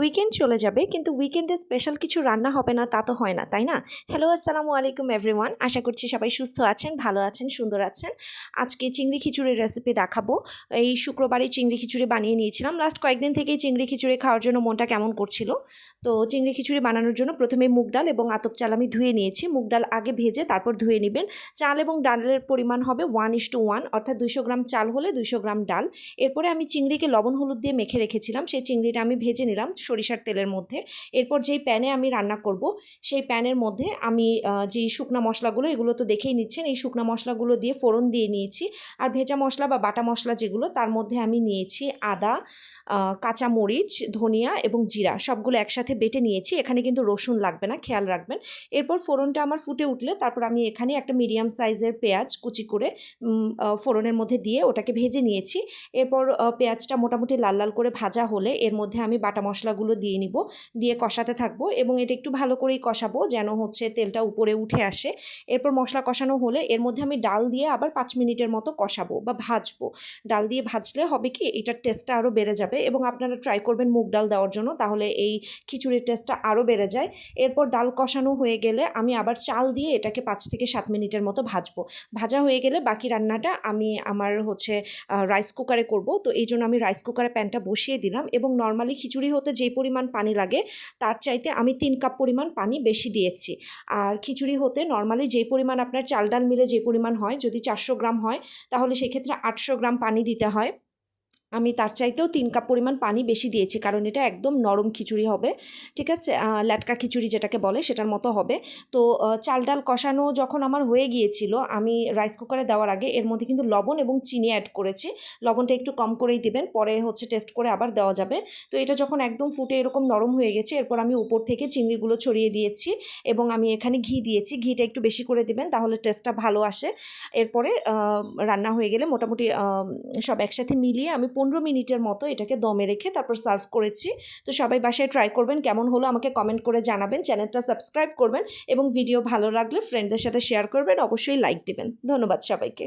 Weekend চলে যাবে, কিন্তু উইকেন্ডে স্পেশাল কিছু রান্না হবে না, তা তো হয় না, তাই না? হ্যালো আসসালামু আলাইকুম এভরিওয়ান আশা করছি সবাই সুস্থ আছেন, ভালো আছেন, সুন্দর আছেন। আজকে চিংড়ি খিচুড়ির রেসিপি দেখাবো। এই শুক্রবারে চিংড়ি খিচুড়ি বানিয়ে নিয়েছিলাম। লাস্ট কয়েকদিন থেকেই চিংড়ি খিচুড়ি খাওয়ার জন্য মনটা কেমন করছিল। তো চিংড়ি খিচুড়ি বানানোর জন্য প্রথমে মুগ ডাল এবং আতপ চাল আমি ধুয়ে নিয়েছি। মুগ ডাল আগে ভেজে তারপর ধুয়ে নেবেন। চাল এবং ডালের পরিমাণ হবে ওয়ান ইস টু ওয়ান অর্থাৎ দুশো গ্রাম চাল হলে দুশো গ্রাম ডাল। এরপরে আমি চিংড়িকে লবণ হলুদ দিয়ে মেখে রেখেছিলাম। সেই চিংড়িটা আমি ভেজে নিলাম। সরিষার তেলের মধ্যে। এরপর যেই প্যানে আমি রান্না করব, সেই প্যানের মধ্যে আমি যেই শুকনা মশলাগুলো, এগুলো তো দেখেই নিচ্ছেন, এই শুকনা মশলাগুলো দিয়ে ফোড়ন দিয়ে নিয়েছি। আর ভেজা মশলা বা বাটা মশলা যেগুলো, তার মধ্যে আমি নিয়েছি আদা কাঁচা মরিচ, ধনিয়া এবং জিরা, সবগুলো একসাথে বেটে নিয়েছি। এখানে কিন্তু রসুন লাগবে না, খেয়াল রাখবেন। এরপর ফোড়নটা আমার ফুটে উঠলে, তারপর আমি এখানে একটা মিডিয়াম সাইজের পেঁয়াজ কুচি করে ফোড়নের মধ্যে দিয়ে ওটাকে ভেজে নিয়েছি। এরপর পেঁয়াজটা মোটামুটি লাল লাল করে ভাজা হলে, এর মধ্যে আমি বাটা মশলাগুলো দিয়ে নিব, দিয়ে কষাতে থাকব এবং এটা একটু ভালো করেই কষাবো যেন হচ্ছে তেলটা উপরে উঠে আসে। এরপর মশলা কষানো হলে এর মধ্যে আমি ডাল দিয়ে আবার পাঁচ মিনিটের মতো কষাবো বা ভাজবো। ডাল দিয়ে ভাজলে হবে কি এটার টেস্টটা আরও বেড়ে যাবে এবং আপনারা ট্রাই করবেন মুগ ডাল দেওয়ার জন্য, তাহলে এই খিচুড়ির টেস্টটা আরও বেড়ে যায়। এরপর ডাল কষানো হয়ে গেলে আমি আবার চাল দিয়ে এটাকে পাঁচ থেকে সাত মিনিটের মতো ভাজবো। ভাজা হয়ে গেলে বাকি রান্নাটা আমি আমার হচ্ছে রাইস কুকারে করব। তো এই জন্য আমি রাইস কুকারে প্যানটা বসিয়ে দিলাম এবং নর্মালি খিচুড়ি হতে যেই পরিমাণ পানি লাগে, তার চাইতে আমি তিন কাপ পরিমাণ পানি বেশি দিয়েছি। আর খিচুড়ি হতে নর্মালি যে পরিমাণ আপনার চাল ডাল মিলে যে পরিমাণ হয়, যদি চারশো গ্রাম হয়, তাহলে সেক্ষেত্রে আটশো গ্রাম পানি দিতে হয়। আমি তার চাইতেও তিন কাপ পরিমাণ পানি বেশি দিয়েছি কারণ এটা একদম নরম খিচুড়ি হবে ঠিক আছে? আহ, ল্যাটকা খিচুড়ি যেটাকে বলে সেটার মতো হবে। তো চাল ডাল কষানো যখন আমার হয়ে গিয়েছিল আমি রাইস কুকারে দেওয়ার আগে এর মধ্যে কিন্তু লবণ এবং চিনি অ্যাড করেছি। লবণটা একটু কম করেই দিবেন পরে হচ্ছে টেস্ট করে আবার দেওয়া যাবে। তো এটা যখন একদম ফুটে এরকম নরম হয়ে গেছে এরপর আমি উপর থেকে চিংড়িগুলো ছড়িয়ে দিয়েছি এবং আমি এখানে ঘি দিয়েছি। ঘিটা একটু বেশি করে দিবেন তাহলে টেস্টটা ভালো আসে। এরপরে রান্না হয়ে গেলে মোটামুটি সব একসাথে মিলিয়ে আমি পনেরো মিনিটের মতো এটাকে দমে রেখে তারপর সার্ভ করেছি। তো সবাই বাসায় ট্রাই করবেন, কেমন হলো আমাকে কমেন্ট করে জানাবেন, চ্যানেলটা সাবস্ক্রাইব করবেন এবং ভিডিও ভালো লাগলে ফ্রেন্ডদের সাথে শেয়ার করবেন, অবশ্যই লাইক দেবেন। ধন্যবাদ সবাইকে।